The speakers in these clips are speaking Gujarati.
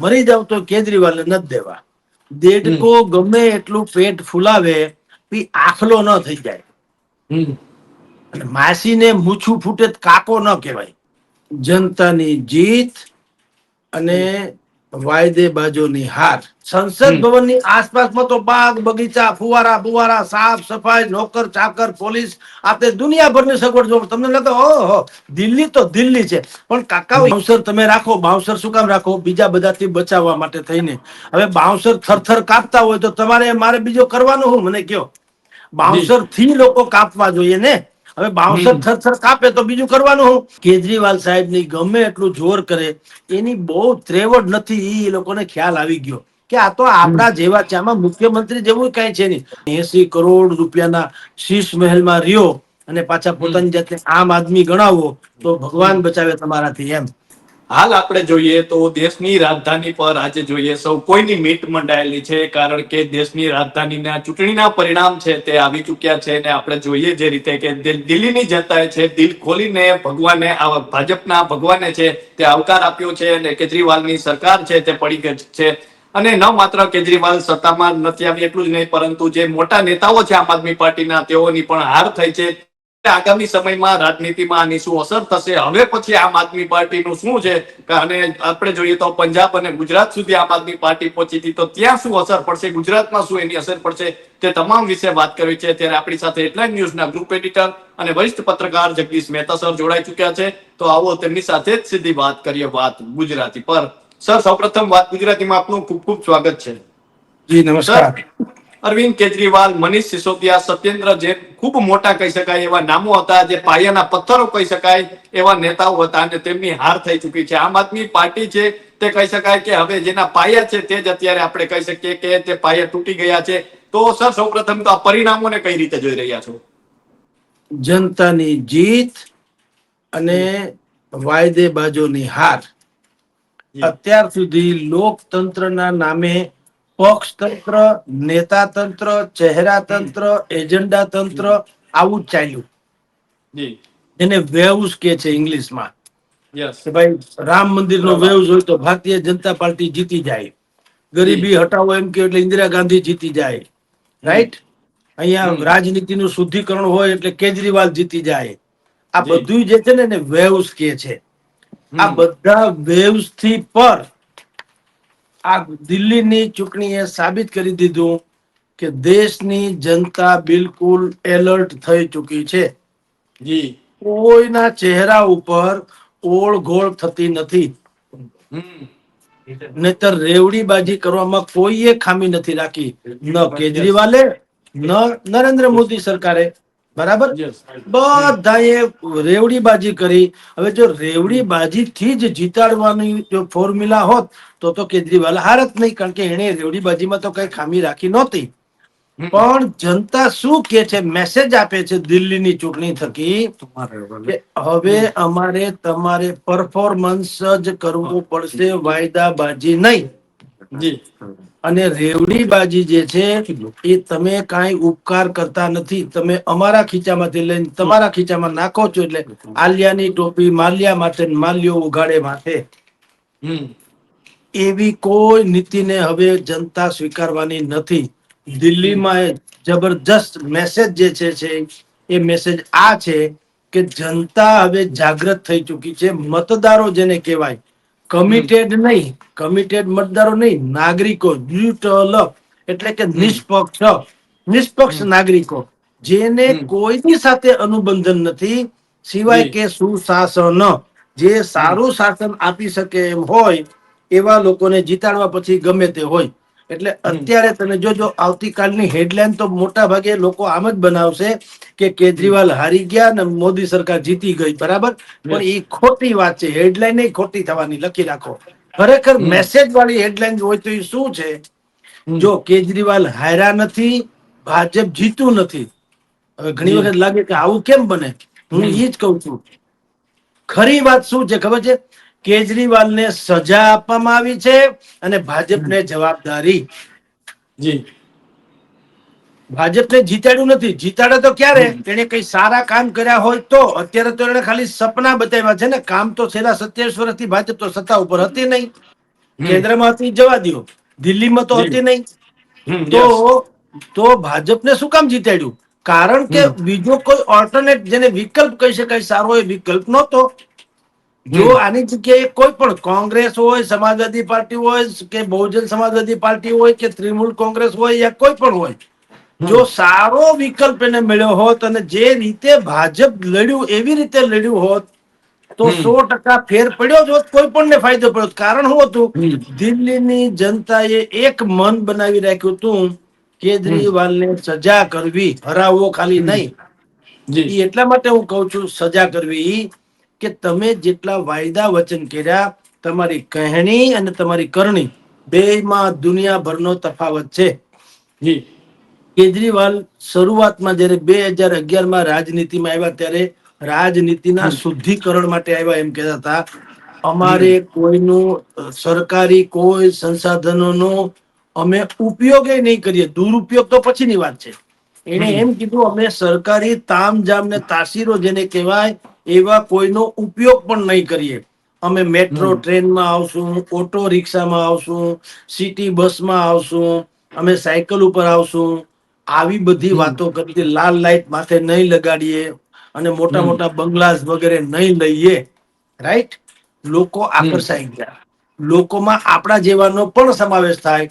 મરી જાવ તો કેજરીવાલને નથી દેવા. દેડકો ગમે એટલું પેટ ફૂલાવે બી આખલો ન થઈ જાય. અને માસીને મૂછું ફૂટે કાકો ન કહેવાય. જનતાની જીત અને વાયદે બાજોની હાર. સંસદ ભવનની આસપાસમાં તો બાગ બગીચા ફુવારા ફુવારા સાફ સફાઈ નોકર ચાકર પોલીસ આપણે દુનિયાભરની સગવડ જો તમને લાગે ઓહો દિલ્હી તો દિલ્હી છે. પણ કાકા બાઉન્સર તમે રાખો બાઉન્સર શું કામ રાખો? બીજા બધાથી બચાવવા માટે થઈને. હવે બાઉન્સર થરથર કાપતા હોય તો તમારે મારે બીજો કરવાનું હું? મને કયો. બાઉન્સરથી લોકો કાપવા જોઈએ ને? હવે બાવસર થરથર કાપે તો બીજું કરવાનું હું. કેજરીવાલ સાહેબની ગમે એટલું જોર કરે એની બહુ ત્રેવડ નથી એ લોકોને ખ્યાલ આવી ગયો કે આ તો આપણા જેવા છે આમાં મુખ્યમંત્રી જેવું કઈ છે નહીં. એસી કરોડ રૂપિયાના શીશ મહેલમાં રહ્યો અને પાછા પોતાની જાતને આમ આદમી ગણાવો તો ભગવાન બચાવે તમારાથી એમ. હાલ આપણે જોઈએ તો દેશની રાજધાની પર આજે જોઈએ સૌ કોઈની મીટ મંડાયેલી છે, કારણ કે દેશની રાજધાનીના ચૂંટણીના પરિણામ છે તે આવી ચૂક્યા છે અને આપણે જોઈએ જે રીતે કે દિલ્હીની જનતાએ છે દિલ ખોલીને ભગવાને ભાજપના ભગવાને છે તે આવકાર આપ્યો છે અને કેજરીવાલની સરકાર છે તે પડી ગઈ છે. અને ન માત્ર કેજરીવાલ સત્તામાં નથી આવી એટલું જ નહીં, પરંતુ જે મોટા નેતાઓ છે આમ આદમી પાર્ટીના, તેઓની પણ હાર થઈ છે. આગામી સમયમાં રાજનીતિમાં આની શું અસર થશે? હવે પછી આમ આદમી પાર્ટીનું શું છે? અને આપણે જોઈએ તો પંજાબ અને ગુજરાત સુધી આમ આદમી પાર્ટી પહોંચી હતી તો ત્યાં શું અસર પડશે? ગુજરાતમાં શું એની અસર પડશે? તે તમામ વિશે વાત કરવી છે. ત્યારે આપણી સાથે હેડલાઇન ન્યૂઝના ગ્રુપ એડિટર અને વરિષ્ઠ પત્રકાર જગદીશ મહેતા સર જોડાઈ ચુક્યા છે. તો આવો તેમની સાથે જ સીધી વાત કરીએ વાત ગુજરાતી પર. સર સૌપ્રથમ વાત ગુજરાતીમાં આપનું ખૂબ ખૂબ સ્વાગત છે. જી નમસ્કાર. અરવિંદ કેજરીવાલ મનીષ સિસોદિયા સત્યેન્દ્ર જે ખૂબ મોટા કહી શકાય એવા નામો હતા જે પાયાના પથ્થરો કહી શકાય એવા નેતાઓ હતા અને તેમની હાર થઈ ચૂકી છે. આમ આદમી પાર્ટી છે તે કહી શકાય કે હવે જેના પાયા છે તે જ અત્યારે આપણે કહી શકીએ કે તે પાયા તૂટી ગયા છે. તો સર સૌપ્રથમ તો આ પરિણામોને કઈ રીતે જોઈ રહ્યા છો? જનતાની જીત અને વાયદે બાજોની હાર અત્યાર સુધી લોકતંત્રના નામે ચહેરા તંત્ર એજન્ડા તંત્ર આવું જ ચાલ્યું. એને વેવ્સ કે છે ઇંગ્લિશમાં. કે ભાઈ રામ બરાબર. વેવ્સ હોય તો ભારતીય જનતા પાર્ટી જીતી જાય. ગરીબી હટાવો એમ કે એટલે ઇન્દિરા ગાંધી જીતી જાય. રાઈટ? અહીંયા. રાજનીતિનું શુદ્ધિકરણ હોય એટલે કેજરીવાલ જીતી જાય. આ. બધું જે છે ને એને વેવ્સ કે છે. આ બધા વેવ્સથી પર આ દિલ્હીની ચૂંટણીએ સાબિત કરી દીધું કે દેશની જનતા બિલકુલ એલર્ટ થઈ ચૂકી છે. જી. કોઈના ચહેરા ઉપર ઓળઘોળ થતી નથી. નહીતર રેવડીબાજી કરવામાં કોઈએ ખામી નથી રાખી. ન કેજરીવાલે ન નરેન્દ્ર મોદી સરકારે બરાબર. બધાએ રેવડીબાજી કરી. હવે જો રેવડીબાજી થી જ જીતાડવાની જો ફોર્મ્યુલા હોત તો તો કેજરીવાલ હારત નહીં કારણ કે એને રેવડીબાજીમાં તો કઈ ખામી રાખી નહોતી. પણ જનતા શું કે છે મેસેજ આપે છે દિલ્હીની ચૂંટણી થકી હવે અમારે તમારે પરફોર્મન્સ જ કરવું પડશે વાયદાબાજી નહીં. જી. અને રેવડીબાજી જે છે એ તમે કાંઈ ઉપકાર કરતા નથી. તમે અમારા ખીચામાંથી લઈને તમારા ખીચામાં નાખો છો એટલે આલિયાની ટોપી માલિયા માટે ને માલ્યો ઉઘાડે માથે. એવી કોઈ નીતિને હવે જનતા સ્વીકારવાની નથી. દિલ્હીમાં જબરજસ્ત મેસેજ જે છે છે એ મેસેજ આ છે કે જનતા હવે જાગૃત થઈ ચૂકી છે. મતદારો જેને કહેવાય કમિટેડ નહીં. કમિટેડ મતદારો નહીં નાગરિકો ન્યુટ્રલ એટલે કે નિષ્પક્ષ. નિષ્પક્ષ નાગરિકો જેને. કોઈની સાથે અનુબંધન નથી સિવાય. કે સુશાસન. જે સારું શાસન આપી શકે એમ હોય એવા લોકોને જીતાડવા પછી ગમે તે હોય. એટલે અત્યારે તમે જોજો આવતીકાલની હેડલાઇન તો મોટા ભાગે લોકો આમ જ બનાવશે કે કેજરીવાલ હારી ગયા ને મોદી સરકાર જીતી ગઈ બરાબર? પણ એ ખોટી વાત છે હેડલાઇન ખોટી થવાની લખી રાખો. ખરેખર મેસેજ વાળી હેડલાઇન હોય તો એ શું છે? જો કેજરીવાલ હાર્યા નથી ભાજપ જીતું નથી. હવે ઘણી વખત લાગે કે આવું કેમ બને? હું. એ જ કઉ છું. ખરી વાત શું છે ખબર છે? કેજરીવાલને સજા આપવામાં આવી છે અને ભાજપને જવાબદારી. જી. ભાજપને જીતાડ્યું નથી. જીતાડે તો ક્યારે? તેને કઈ સારા કામ કર્યા હોય તો. અત્યારે તો એને ખાલી સપના બતાવ્યા છે ને. કામ તો છેલ્લા સત્યાવીસ વર્ષથી ભાજપ તો સત્તા ઉપર હતી નહીં. હતી જવા દો દિલ્હીમાં તો હતી નહીં. તો તો ભાજપને શું કામ જીતાડ્યું? કારણ કે. બીજો કોઈ ઓલ્ટરનેટ જેને વિકલ્પ કહી શકાય સારો એ વિકલ્પ નહોતો. જો આની જગ્યાએ કોઈ પણ કોંગ્રેસ હોય સમાજવાદી પાર્ટી હોય કે બહુજન સમાજવાદી પાર્ટી હોય કે તૃણમૂલ કોંગ્રેસ હોય યા કોઈ પણ હોય જો સારો વિકલ્પ એને મળ્યો હોત અને જે રીતે ભાજપ લડ્યું એવી રીતે લડ્યું હોત તો સો ટકા ફેર પડ્યો જ હોત કોઈ પણ ને ફાયદો પડ્યો કારણ શું હતું. દિલ્હીની જનતાએ એક મન બનાવી રાખ્યું હતું કેજરીવાલને સજા કરવી હરાવવો ખાલી. નહીં. એટલા માટે હું કહું છું સજા કરવી કે તમે જેટલા વાયદા વચન કર્યા તમારી કહેણી અને તમારી કરણી બેમાં દુનિયાભરનો તફાવત છે. જી. કેજરીવાલ શરૂઆતમાં જ્યારે બે હજાર અગિયારમાં રાજનીતિમાં આવ્યા ત્યારે રાજનીતિના શુદ્ધિકરણ માટે આવ્યા એમ કહેતા હતા. અમારે કોઈનું સરકારી કોઈ સંસાધનોનો અમે ઉપયોગ નહીં કરીએ. દુરુપયોગ તો પછીની વાત છે. એને એમ કીધું અમે સરકારી તામજામ ને તાસીરો જેને કહેવાય એવા કોઈનો ઉપયોગ પણ નહીં કરીએ. અમે મેટ્રો ટ્રેનમાં આવશું ઓટો રિક્ષામાં આવશું સિટી બસમાં આવશું અમે સાયકલ ઉપર આવશું. આવી બધી વાતો કરીએ. લાલ લાઇટ માથે નહીં લગાડીએ અને મોટા મોટા બંગલાસ વગેરે નહીં લઈએ. રાઈટ? લોકો આકર્ષાઈ ગયા. લોકોમાં આપણા જેવાનો પણ સમાવેશ થાય.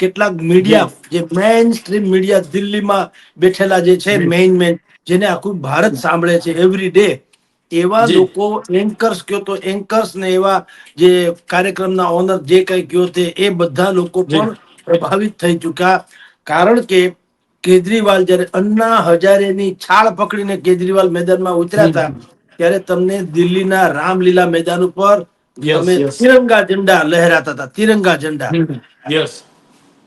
કેટલાક મીડિયા જે મેઇન સ્ટ્રીમ મીડિયા દિલ્હીમાં બેઠેલા જે છે મેઇન મેઇન જેને આખું ભારત સાંભળે છે એવરી ડે એવા લોકો એન્કર્સ કયો તો એન્કર્સ ને એવા જે કાર્યક્રમના ઓનર જે કઈ કયો તે એ બધા લોકો પણ પ્રભાવિત થઈ ચુક્યા. કારણ કે કેજરીવાલ જયારે અન્ના હજારેની છાળ પકડીને કેજરીવાલ મેદાનમાં ઉતર્યા હતા ત્યારે તમને દિલ્હીના રામલીલા મેદાન ઉપર તમે તિરંગા ઝંડા લહેરાતા હતા તિરંગા ઝંડા.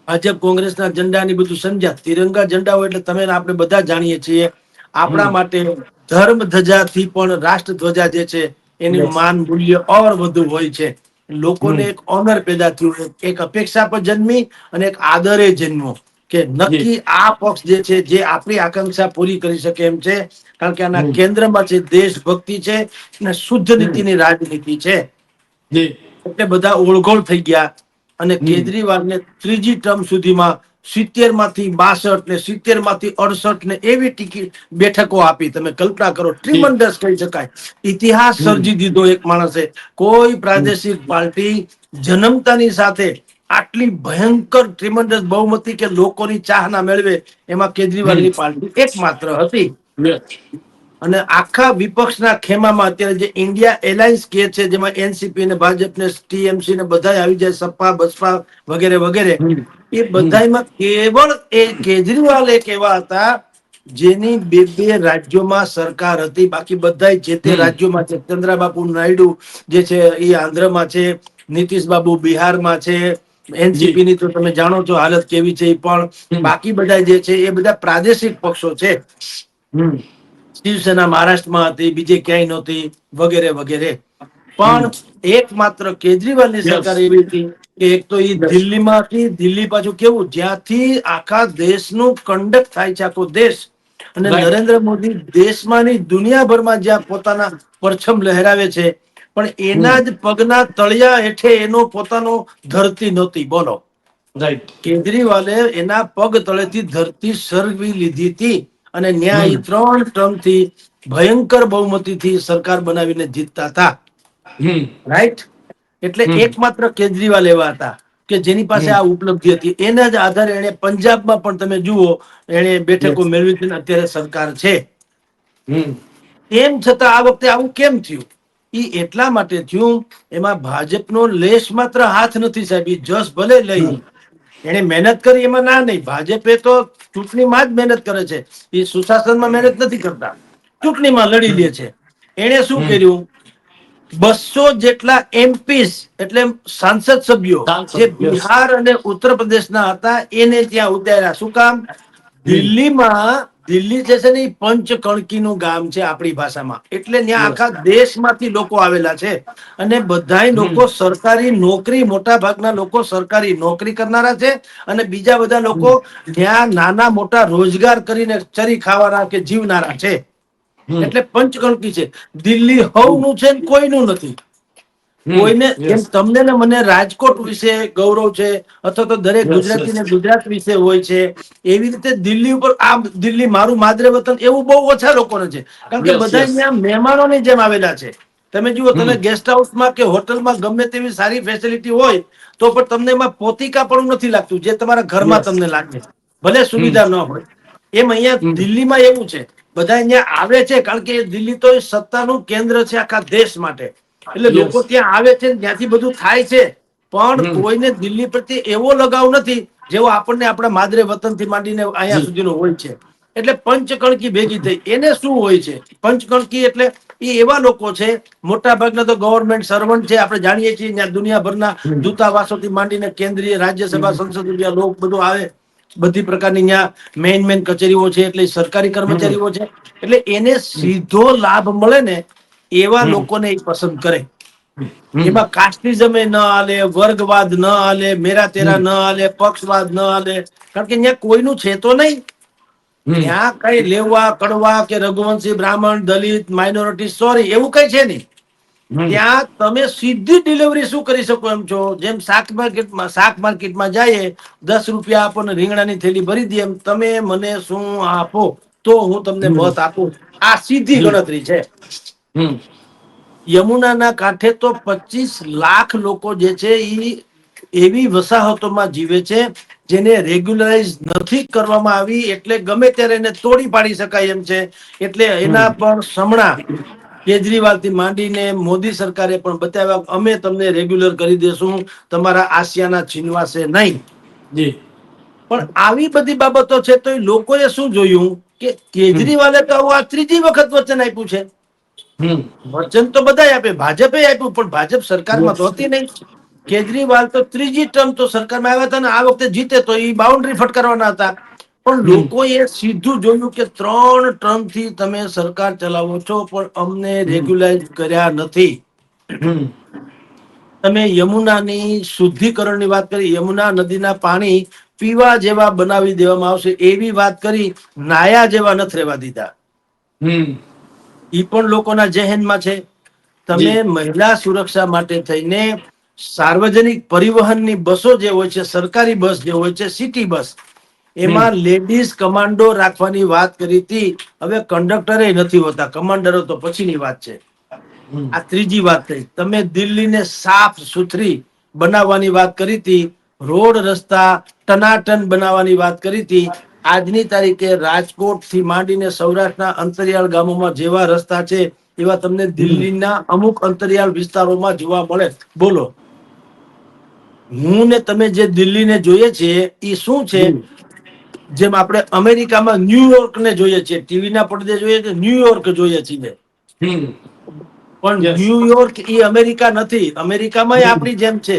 ભાજપ કોંગ્રેસના ઝંડા ની બધું સમજ્યા તિરંગા ઝંડા હોય એટલે તમે આપણે બધા જાણીએ છીએ. આપણા માટે ધર્મ ધજાથી પણ રાષ્ટ્ર ધ્વજા જે છે એનું માન મૂલ્ય ઓર વધુ હોય છે. લોકોને એક ઓનર પેદા થયું એક અપેક્ષા પર જન્મી અને એક આદરે જન્મો કે નક્કી આ પક્ષ જે છે જે આપણી આકાંક્ષા પૂરી કરી શકે એમ છે કારણ કે આના. કેન્દ્રમાં છે દેશભક્તિ છે અને શુદ્ધ નીતિની રાજનીતિ છે. જી એટલે બધા ઓળઘોળ થઈ ગયા અને. કેજરીવાલને ત્રીજી ટર્મ સુધીમાં સિત્તેરમાંથી બાસઠ ને સિત્તેરમાંથી અડસઠ ને એવી ટિકિટ બેઠકો આપી. તમે કલ્પના કરો ટ્રીમન્ડસ કહી શકાય. ઇતિહાસ સર્જી દીધો એક માણસે. કોઈ પ્રાદેશિક પાર્ટી જન્મતાની સાથે આટલી ભયંકર ટ્રીમન્ડસ બહુમતી કે લોકોની ચાહના મેળવે એમાં કેજરીવાલની. પાર્ટી એકમાત્ર હતી. અને આખા વિપક્ષના ખેમામાં અત્યારે જે ઇન્ડિયા એલાયન્સ કે છે જેમાં એનસીપી ને ભાજપ ને ટીએમસી ને બધા આવી જાય સપા બસપા વગેરે વગેરે એ બધામાં કેવળ એ કેજરીવાલ એક એવા હતા જેની બે બે રાજ્યોમાં સરકાર હતી. બાકી બધા જે તે રાજ્યોમાં છે ચંદ્રાબાબુ નાયડુ જે છે એ આંધ્રમાં છે નીતિશ બાબુ બિહારમાં છે એનસીપી ની તો તમે જાણો છો હાલત કેવી છે એ પણ. બાકી બધા જે છે એ બધા પ્રાદેશિક પક્ષો છે. શિવસેના મહારાષ્ટ્રમાં હતી બીજે ક્યાંય નહોતી વગેરે વગેરે. પણ એકમાત્ર કેજરીવાલની સરકાર એવી હતી કે એક તો એ દિલ્હીમાંથી દિલ્હી પાછું કેવું જ્યાંથી આખા દેશનું કંડક્ટ થાય છે આખો દેશ. અને. નરેન્દ્ર મોદી દેશમાં નહીં દુનિયાભરમાં જ્યાં પોતાના પરછમ લહેરાવે છે પણ એના જ પગના તળિયા હેઠે એનો પોતાનો ધરતી નહોતી. બોલો. રાઈટ કેજરીવાલે એના પગ તળેથી ધરતી સરવી લીધી હતી. અને ન્યાય. ત્રણ ટર્મથી ભયંકર બહુમતીથી સરકાર બનાવીને જીતતા હતા. રાઈટ એટલે એકમાત્ર કેજરીવાલ એવા હતા કે જેની પાસે આ ઉપલબ્ધિ હતી. એના જ આધારે એને પંજાબમાં પણ તમે જુઓ એને બેઠકો મેળવી છે અત્યારે સરકાર છે. એમ છતાં આ વખતે આવું કેમ થયું? એ એટલા માટે થયું એમાં ભાજપનો લેશ માત્ર હાથ નથી સાહેબ ઈ જસ ભલે લઈ. એને મહેનત કરી એમાં ના નહીં. ભાજપે તો ચૂંટણીમાં જ મહેનત કરે છે. એ સુશાસનમાં મહેનત નથી કરતા. ચૂંટણીમાં લડી લે છે. એણે શું કર્યું? બસો જેટલા એમપીસ એટલે સાંસદ સભ્યો જે બિહાર અને ઉત્તર પ્રદેશના હતા એને ત્યાં ઉતાર્યા. શું કામ? દિલ્હીમાં દિલ્હી જે છે ને એ પંચકણકીનું ગામ છે આપણી ભાષામાં. એટલે ત્યાં આખા દેશમાંથી લોકો આવેલા છે. અને બધા લોકો સરકારી નોકરી મોટા ભાગના લોકો સરકારી નોકરી કરનારા છે. અને બીજા બધા લોકો ત્યાં નાના મોટા રોજગાર કરીને ચરી ખાવાના કે જીવનારા છે. એટલે પંચકણકી છે. દિલ્હી હવનું છે કોઈનું નથી. કોઈને જેમ તમને ને મને રાજકોટ વિશે ગૌરવ છે અથવા તો દરેક ગુજરાતી ને ગુજરાત વિશે હોય છે એવી રીતે દિલ્હી ઉપર આ દિલ્હી મારું માદરે વતન એવું બહુ ઓછા લોકોને છે. કારણ કે બધા. અહીંયા મહેમાનોની જેમ આવેલા છે. તમે જુઓ તમે. ગેસ્ટ હાઉસમાં કે હોટલમાં ગમે તેવી સારી ફેસિલિટી હોય તો પણ તમને એમાં પોતિકા પણ નથી લાગતું જે તમારા ઘરમાં તમને લાગે. ભલે સુવિધા ન હોય. એમ અહીંયા દિલ્હીમાં એવું છે. બધા અહીંયા આવે છે કારણ કે દિલ્હી તો એ સત્તાનું કેન્દ્ર છે આખા દેશ માટે. એટલે લોકો ત્યાં આવે છે ત્યાંથી બધું થાય છે. પણ કોઈને દિલ્હી પ્રત્યે એવો લગાવ નથી જેવો આપણને આપણા માદરે વતનથી માંડીને અહીંયા સુધીનો હોય છે. એટલે પંચકણકી ભેગી થઈ. એને શું હોય છે? પંચકણકી એટલે એ એવા લોકો છે મોટા ભાગના તો ગવર્મેન્ટ સર્વન્ટ છે આપણે જાણીએ છીએ ત્યાં દુનિયાભરના. દૂતાવાસોથી માંડીને કેન્દ્રીય રાજ્યસભા સંસદ ત્યાં લોક બધું આવે. બધી પ્રકારની ત્યાં મેઇન મેઇન કચેરીઓ છે એટલે સરકારી કર્મચારીઓ છે. એટલે એને સીધો લાભ મળે ને એવા લોકોને એ પસંદ કરે. એમાં કાસ્ટિઝમ ન હાલે વર્ગવાદ ન હાલે મેરા તેરા ન હાલે પક્ષવાદ ન હાલે. કારણ કે ત્યાં કોઈનું છે તો નહીં. ત્યાં કઈ લેવા કડવા કે રઘુવંશી બ્રાહ્મણ દલિત માઇનોરિટી સોરી એવું કઈ છે નહીં. ત્યાં તમે સીધી ડિલિવરી શું કરી શકો એમ છો? જેમ શાક માર્કેટમાં શાક માર્કેટમાં જઈએ દસ રૂપિયા આપો ને રીંગણાની થેલી ભરી દઈએ એમ તમે મને શું આપો? તો હું તમને મત આપું. આ સીધી ગણતરી છે. યમુનાના કાંઠે તો પચીસ લાખ લોકો જે છે એ એવી વસાહતોમાં જીવે છે જેને રેગ્યુલરાઇઝ નથી કરવામાં આવી એટલે ગમે ત્યારે એને તોડી પાડી શકાય એમ છે. એટલે એના પર સમણા કેજરીવાલથી માંડીને મોદી સરકારે પણ બતાવ્યા અમે તમને રેગ્યુલર કરી દેશું તમારા આસિયાના છીનવાશે નહીં. જી. પણ આવી બધી બાબતો છે તો એ લોકોએ શું જોયું? કે કેજરીવાલે તો આ ત્રીજી વખત વચન આપ્યું છે. વચન તો બધા આપે ભાજપે આપ્યું પણ ભાજપ સરકારમાં તો હતી નહીં. કેજરીવાલ તો ત્રીજી ટર્મ તો સરકારમાં આવ્યા હતા ને આ વખતે જીતે તો એ બાઉન્ડ્રી ફટકારવાના હતા. પણ. લોકોએ સીધું જોયું કે ત્રણ ટર્મથી તમે સરકાર ચલાવો છો પણ અમને રેગ્યુલાઇઝ કર્યા નથી. તમે યમુનાની શુદ્ધિકરણની વાત કરી યમુના નદીના પાણી પીવા જેવા બનાવી દેવામાં આવશે એવી વાત કરી નાયા જેવા નથી રહેવા દીધા. ઈ પણ લોકોના જહેનમાં છે. તમે મહિલા સુરક્ષા માટે થઈને સાર્વજનિક પરિવહનની બસો જે હોય છે સરકારી બસ જે હોય છે સિટી બસ એમાં લેડીઝ કમાન્ડો રાખવાની વાત કરી હતી. હવે કંડક્ટરે નથી હોતા કમાન્ડરો તો પછીની વાત છે. આ ત્રીજી વાત થઈ. તમે દિલ્હીને સાફ સુથરી બનાવવાની વાત કરી હતી. રોડ રસ્તા ટનાટન બનાવવાની વાત કરી હતી. આજની તારીખે રાજકોટથી માંડીને સૌરાષ્ટ્રના અંતરિયાળ ગામોમાં જેવા રસ્તા છે એવા તમને દિલ્હીના અમુક અંતરિયાળ વિસ્તારોમાં જોવા મળે. બોલો. હું ને તમે જે દિલ્હીને જોઈએ છીએ એ શું છે? જેમ આપણે અમેરિકામાં ન્યુયોર્ક ને જોઈએ છીએ ટીવી ના પડદે જોઈએ કે ન્યુયોર્ક જોઈએ છીએ પણ. ન્યુયોર્ક એ અમેરિકા નથી. અમેરિકામાં આપણી જેમ છે.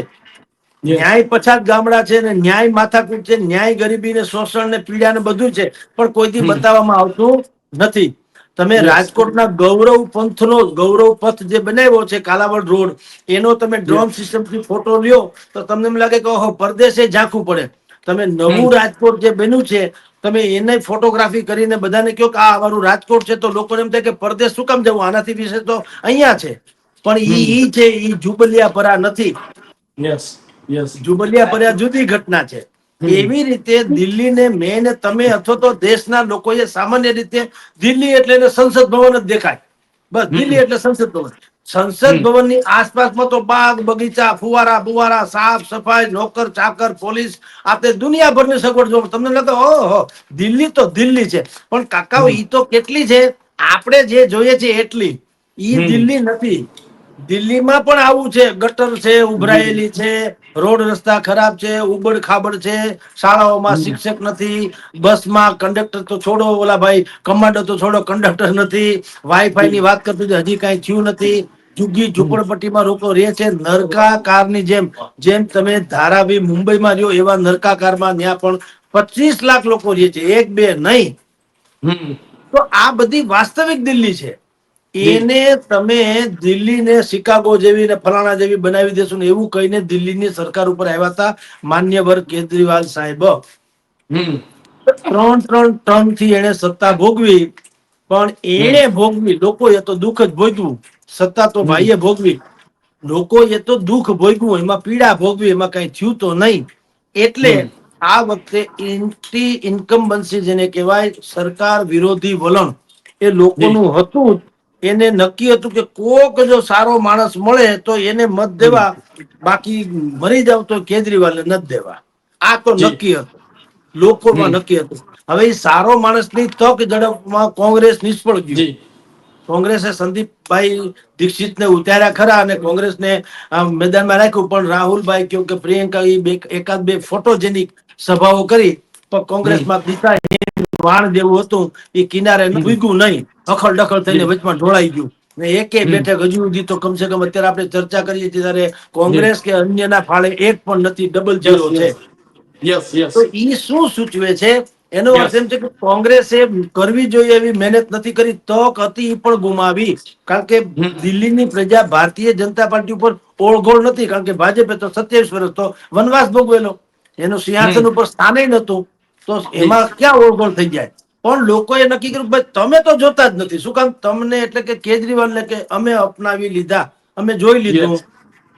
ન્યાય પછાત ગામડા છે ને ન્યાય માથાકૂટ છે ન્યાય ગરીબી ને શોષણ ને પીડા ને બધું છે પણ કોઈથી. બતાવવામાં આવતું નથી. તમે. રાજકોટના ગૌરવ પંથનો ગૌરવ પથ જે બનાવ્યો છે કાલાવડ રોડ એનો તમે ડ્રોન Yes. સિસ્ટમથી ફોટો લ્યો તો તમને એમ લાગે કે ઓહો પરદેશે ઝાંખવું પડે. તમે નવું રાજકોટ જે બન્યું છે તમે એને ફોટોગ્રાફી કરીને બધાને કહો કે આ અમારું રાજકોટ છે તો લોકોને એમ થાય કે પરદેશ શું કામ જવું? આનાથી વિશે તો અહીંયા છે. પણ ઈ ઈ છે ઈ જુબલિયા પરા નથી. યસ જુબલિયા પર્યા જુદી ઘટના છે. એવી રીતે દિલ્હીને મેન તમે અથવા તો દેશના લોકોએ સામાન્ય રીતે દિલ્હી એટલે સંસદ ભવન જ દેખાય. બસ દિલ્હી એટલે સંસદ ભવન. સંસદ. ભવનની આસપાસમાં તો બાગ બગીચા ફુવારા ફુવારા સાફ સફાઈ નોકર ચાકર પોલીસ આપણે દુનિયાભરની સગવડ જોવો. તમને લાગે ઓહો દિલ્હી તો દિલ્હી છે. પણ કાકાઓ ઈ તો કેટલી છે? આપણે જે જોઈએ છે એટલી. ઈ દિલ્હી નથી. દિલ્હીમાં પણ આવું છે. ગટર છે ઉભરાયેલી છે રોડ રસ્તા ખરાબ છે ઉબડ ખાબડ છે. શાળાઓમાં શિક્ષક નથી. બસમાં કંડક્ટર તો છોડો ઓલા ભાઈ કમાન્ડર તો છોડો કંડક્ટર નથી. વાઈફાઈ ની વાત કરતી હજી કઈ થયું નથી. જુગી ઝુંપડપટ્ટીમાં લોકો રહે છે. નરકાકારની જેમ જેમ તમે ધારાવી મુંબઈમાં રહ્યો એવા નરકાકારમાં ત્યાં પણ પચીસ લાખ લોકો રહે છે. એક બે નહીં. તો આ બધી વાસ્તવિક દિલ્હી છે. એને તમે દિલ્હીને શિકાગો જેવી ને ફલાણા જેવી બનાવી દેશો ને એવું કહીને દિલ્હીની સરકાર ઉપર આવ્યા હતા માન્યવર કેજરીવાલ સાહેબ. ત્રણ ત્રણ ટર્મથી એને સત્તા ભોગવી પણ એને ભોગવી લોકોએ તો દુઃખ જ ભોગવું સત્તા તો ભાઈએ ભોગવી. લોકો એ તો દુઃખ ભોગવું એમાં પીડા ભોગવી એમાં કઈ થયું તો નહીં. એટલે આ વખતે એન્ટી ઇન્કમ્બન્સી જેને કહેવાય સરકાર વિરોધી વલણ એ લોકોનું હતું જ. એને નક્કી હતું કે કોક જો સારો માણસ મળે તો એને મત દેવા. બાકી મરી જાવ તો કેજરીવાલને નથી દેવા. આ તો નક્કી હતું. લોકોમાં નક્કી હતું. હવે એ સારો માણસની તક ઝડપમાં કોંગ્રેસ નિષ્ફળ ગયું. કોંગ્રેસે સંદીપભાઈ દીક્ષિતને ઉતાર્યા ખરા અને કોંગ્રેસને આમ મેદાનમાં રાખ્યું પણ રાહુલભાઈ કહ્યું કે પ્રિયંકા એ બે એકાદ બે ફોટોજેનિક સભાઓ કરી પણ કોંગ્રેસમાં દિશાહીન વાણ જેવું હતું એ કિનારે. ઉગ્યું નહીં. અખલ ડખલ થઈને વચમાં ઢોળાઈ ગયું. ને એકે બેઠક હજુ સુધી તો કમસે કમ અત્યારે આપણે ચર્ચા કરીએ છીએ ત્યારે કોંગ્રેસ કે અન્યના ફાળે એક પણ નથી ડબલ જીરો છે. તો એ શું સૂચવે છે? એનો અર્થ એમ છે કે કોંગ્રેસે કરવી જોઈએ એવી મહેનત નથી કરી તક હતી એ પણ ગુમાવી. કારણ કે. દિલ્હીની પ્રજા ભારતીય જનતા પાર્ટી ઉપર ઓળઘોળ નથી કારણ કે ભાજપે તો સત્યાવીસ વર્ષ તો વનવાસ ભોગવેલો. એનું સિંહાસન. ઉપર સ્થાને નતું તો એમાં ક્યાં ઓળઘોળ થઈ જાય? પણ લોકોએ નક્કી કર્યું ભાઈ તમે તો જોતા જ નથી. શું કામ તમને એટલે કે કેજરીવાલને કે અમે અપનાવી લીધા અમે જોઈ લીધું.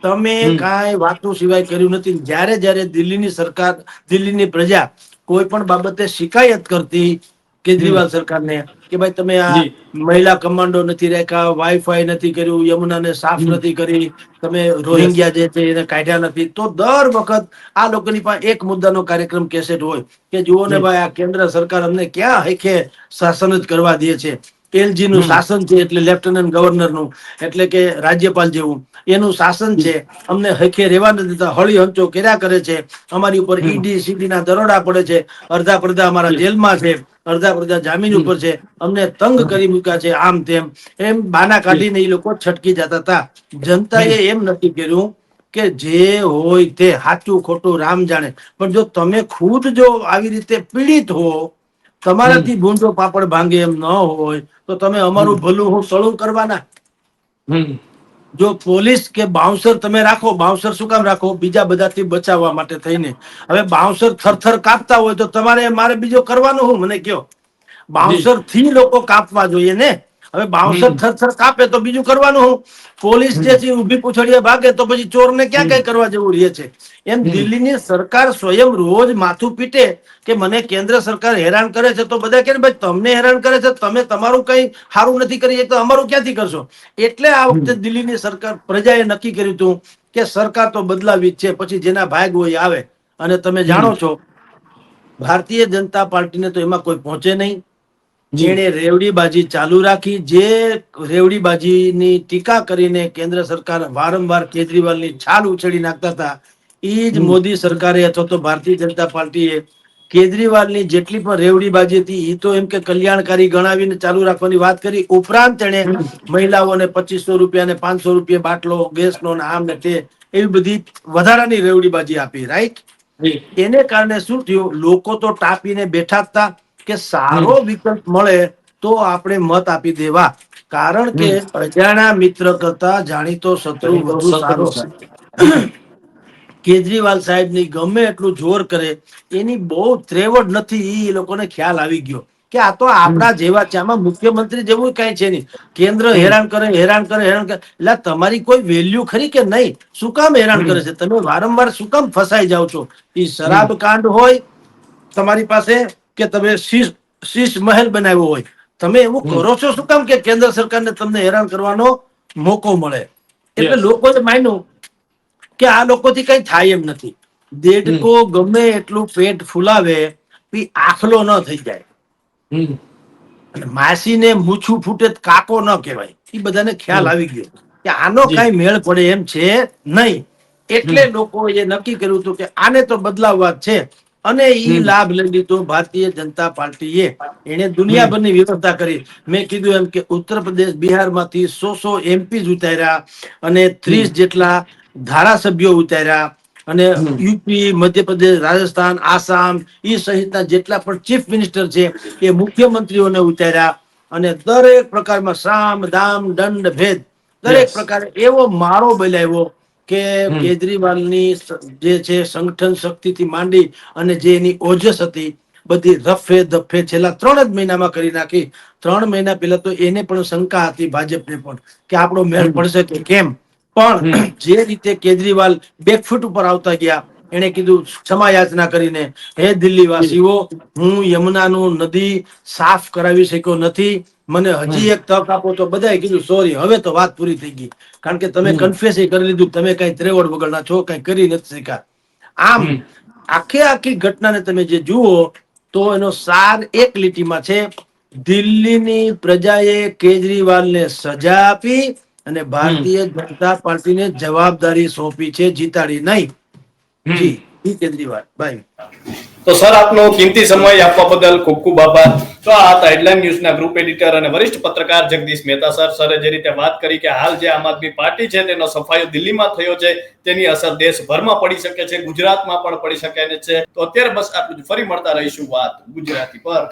તમે. કાંઈ વાતો સિવાય કર્યું નથી. જ્યારે જ્યારે દિલ્હીની સરકાર દિલ્હીની પ્રજા કોઈ પણ બાબતે શિકાયત કરતી કેજરીવાલ સરકારને કે ભાઈ તમે આ મહિલા કમાન્ડો નથી રાખ્યા વાઈફાઈ નથી કર્યું યમુનાને સાફ નથી કરી તમે રોહિંગ્યા જે છે એને કાઢ્યા નથી. તો દર વખત આ લોકોની પાસે એક મુદ્દાનો કાર્યક્રમ કેસેટ હોય કે જુઓ ને ભાઈ આ કેન્દ્ર સરકાર અમને ક્યાં હેખે શાસન જ કરવા દે છે. એલજી નું શાસન છે એટલે લેફ્ટનન્ટ ગવર્નરનું એટલે કે રાજ્યપાલ જેવું. એનું શાસન છે. અમને હખે રહેવા નથી દેતા. હળી હંચો કર્યા કરે છે. અમારી ઉપર ઈડી સીડી ના દરોડા પડે છે. અડધા પડધા અમારા. જેલમાં છે. અડધા પડધા જામીન ઉપર છે અમને તંગ કરી મૂક્યા છે આમ તેમ. એમ બાના કાઢીને એ લોકો છટકી જતા હતા. જનતાએ એમ નક્કી કર્યું કે જે હોય તે સાચું ખોટું રામ જાણે. પણ જો તમે ખુદ જો આવી રીતે પીડિત હો તમારાથી ભૂંડો પાપડ ભાંગે એમ ન હોય તો તમે અમારું ભલું હું સળું કરવાના? હમ. જો પોલીસ કે બાઉન્સર તમે રાખો, બાઉન્સર શું કામ રાખો? બીજા બધાથી બચાવવા માટે થઈને. હવે બાઉન્સર થરથર કાપતા હોય તો તમારે મારે બીજો કરવાનું હું? મને કયો? બાઉન્સરથી લોકો કાપવા જોઈએ ને? હવે બાવસર. થરથર કાપે તો બીજું કરવાનું હું. પોલીસ જે છે ઊભી પૂછડીએ ભાગે તો પછી ચોરને ક્યાં કઈ કરવા જેવું રહે છે? એમ દિલ્હીની સરકાર સ્વયં રોજ માથું પીટે કે મને કેન્દ્ર સરકાર હેરાન કરે છે તો બધા કે ભાઈ તમને હેરાન કરે છે તમે તમારું કઈ સારું નથી કરી તો અમારું ક્યાંથી કરશો? એટલે આ વખતે દિલ્હીની સરકાર પ્રજાએ નક્કી કર્યું હતું કે સરકાર તો બદલાવી જ છે પછી જેના ભાગ હોય આવે. અને તમે જાણો છો ભારતીય જનતા પાર્ટીને તો એમાં કોઈ પહોંચે નહીં. જેણે રેવડીબાજી ચાલુ રાખી જે રેવડીબાજીની ટીકા કરીને કેન્દ્ર સરકાર વારંવાર કેજરીવાલની છાલ ઉછેડી નાખતા હતા એ જ મોદી સરકારે અથવા તો ભારતીય જનતા પાર્ટીએ કેજરીવાલની જેટલી પણ રેવડીબાજી હતી એ તો એમ કે કલ્યાણકારી ગણાવીને ચાલુ રાખવાની વાત કરી. ઉપરાંત તેણે. મહિલાઓને પચીસો રૂપિયા ને પાંચસો રૂપિયા બાટલો ગેસનો ને આમ ને તે એવી બધી વધારાની રેવડીબાજી આપી રાઈટ? એને કારણે શું થયું? લોકો તો ટાપીને બેઠા હતા. કે સારો વિકલ્પ મળે તો આપણે મત આપી દેવા. કારણ કે પ્રજાના મિત્ર કરતા જાણીતો શત્રુ વધુ સારો કેજરીવાલ સાહેબની ગમે એટલું જોર કરે એની બહુ ત્રેવડ નથી એ લોકોને ખ્યાલ આવી ગયો. કે આ તો આપણા જેવા છે આમાં મુખ્યમંત્રી જેવું કઈ છે નહીં. કેન્દ્ર હેરાન કરે હેરાન કરે હેરાન કરે. એટલે તમારી કોઈ વેલ્યુ ખરી કે નહીં? શું કામ હેરાન કરે છે? તમે વારંવાર શું કામ ફસાઈ જાઓ છો? એ શરાબ કાંડ હોય તમારી પાસે કે તમે શીશ શીશ મહેલ બનાવ્યો હોય. તમે એવું કરો છો શું કામ કે કેન્દ્ર સરકારને તમને હેરાન કરવાનો મોકો મળે? એટલે. લોકોએ માન્યું કે આ લોકોથી કઈ થાય એમ નથી. દેડકો ગમે એટલું પેટ ફૂલાવે એ આખલો ન થઈ જાય. અને માસીને મૂછું ફૂટે કાકો ન કહેવાય. એ બધાને ખ્યાલ આવી ગયો કે આનો. કઈ મેળ પડે એમ છે નહીં. એટલે લોકોએ નક્કી કર્યું હતું કે આને તો બદલાવવા વાત છે. અને એ લાભ લઈ લીધો ભારતીય જનતા પાર્ટીએ. એને દુનિયાભરની વ્યવસ્થા કરી. મેં કીધું એમ કે ઉત્તર પ્રદેશ બિહારમાંથી સો સો એમપી ઉતાર્યા અને ત્રીસ જેટલા ધારાસભ્યો ઉતાર્યા. અને યુપી મધ્યપ્રદેશ રાજસ્થાન આસામ એ સહિતના જેટલા પણ ચીફ મિનિસ્ટર છે એ મુખ્યમંત્રીઓને ઉતાર્યા. અને દરેક પ્રકારમાં સામ દામ દંડ ભેદ દરેક. પ્રકારે એવો માળો બનાવ્યો કે કેજરીવાલની જે છે સંગઠન શક્તિથી માંડી અને જે એની ઓજસ હતી બધી રફે ધફે છેલ્લા ત્રણ જ મહિનામાં કરી નાખી. ત્રણ મહિના પહેલા તો એને પણ શંકા હતી ભાજપને પણ કે આપણો મેળ પડશે કે કેમ? પણ જે રીતે કેજરીવાલ બેકફૂટ ઉપર આવતા ગયા એને કીધું ક્ષમા યાચના કરીને હે દિલ્હી વાસીઓ હું યમુનાનું નદી સાફ કરાવી શક્યો નથી મને હજી એક તક આપો તો બધાએ કીધું સોરી હવે તો વાત પૂરી થઈ ગઈ. કારણ કે તમે કન્ફેસ કરી લીધું તમે કઈ ત્રેવડ વગરના છો કઈ કરી નથી શક્યા. આમ આખે આખી ઘટનાને તમે જે જુઓ તો એનો સાર એક લીટીમાં છે. દિલ્હીની પ્રજાએ કેજરીવાલને સજા આપી અને ભારતીય જનતા પાર્ટીને જવાબદારી સોંપી છે જીતાડી નહીં. જી જી. તો સર, આપનો કિંમતી સમય આપવા બદલ ખૂબ ખૂબ આભાર. તો આ હતા હેડલાઇન ન્યૂઝના ગ્રુપ એડિટર અને વરિષ્ઠ પત્રકાર જગદીશ મહેતા સર. સરે જે રીતે વાત કરી કે હાલ જે આમ આદમી પાર્ટી છે, તેનો સફાયો દિલ્હીમાં થયો છે, તેની અસર દેશભરમાં પડી શકે છે, ગુજરાતમાં પણ પડી શકે છે. તો અત્યારે બસ આટલું જ. ફરી મળતા રહીશું વાત ગુજરાતી પર.